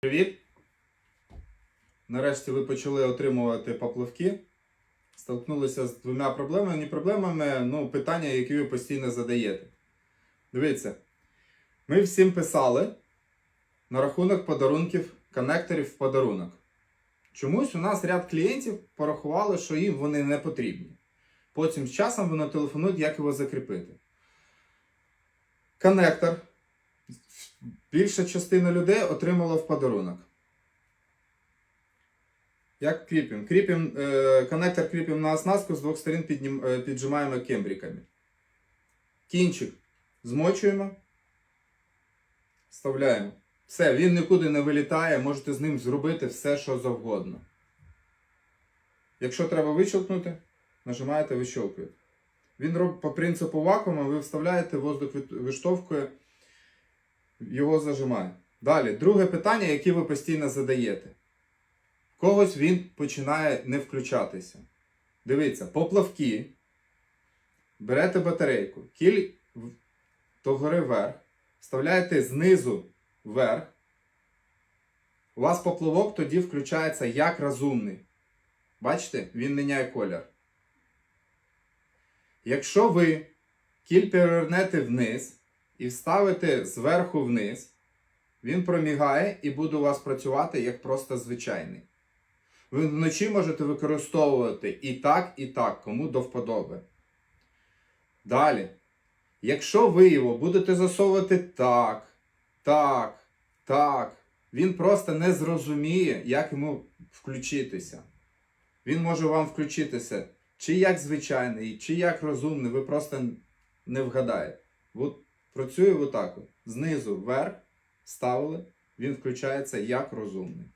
Привіт! Нарешті ви почали отримувати поплавки. Столкнулися з двома проблемами. Не проблемами, ну, питання, які ви постійно задаєте. Дивіться, ми всім писали на рахунок подарунків, коннекторів в подарунок. Чомусь у нас ряд клієнтів порахували, що їм вони не потрібні. Потім з часом вони телефонують, як його закріпити. Коннектор більша частина людей отримала в подарунок. Як кріпимо? Кріпимо е, коннектор кріпимо на оснастку, з двох сторін піднім, е, піджимаємо кембриками. Кінчик змочуємо, вставляємо. Все, він нікуди не вилітає, можете з ним зробити все, що завгодно. Якщо треба вищелкнути, нажимаєте вищелкуєте. Він робить по принципу вакуума, ви вставляєте, воздух виштовхує, його зажимає. Далі, друге питання, яке ви постійно задаєте. Когось він починає не включатися. Дивіться, поплавки. Берете батарейку, кіль догори вверх, вставляєте знизу вверх. У вас поплавок тоді включається як розумний. Бачите, він міняє колір. Якщо ви кіль перевернете вниз і вставите зверху вниз, він промігає і буде у вас працювати як просто звичайний. Ви вночі можете використовувати і так, і так, кому до вподоби. Далі. Якщо ви його будете засовувати так, так, так, він просто не зрозуміє, як йому включитися. Він може вам включитися чи як звичайний, чи як розумний, ви просто не вгадаєте. Працює отак. от. Знизу вверх ставили, він включається як розумний.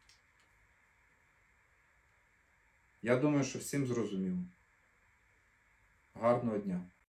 Я думаю, що всім зрозуміло. Гарного дня!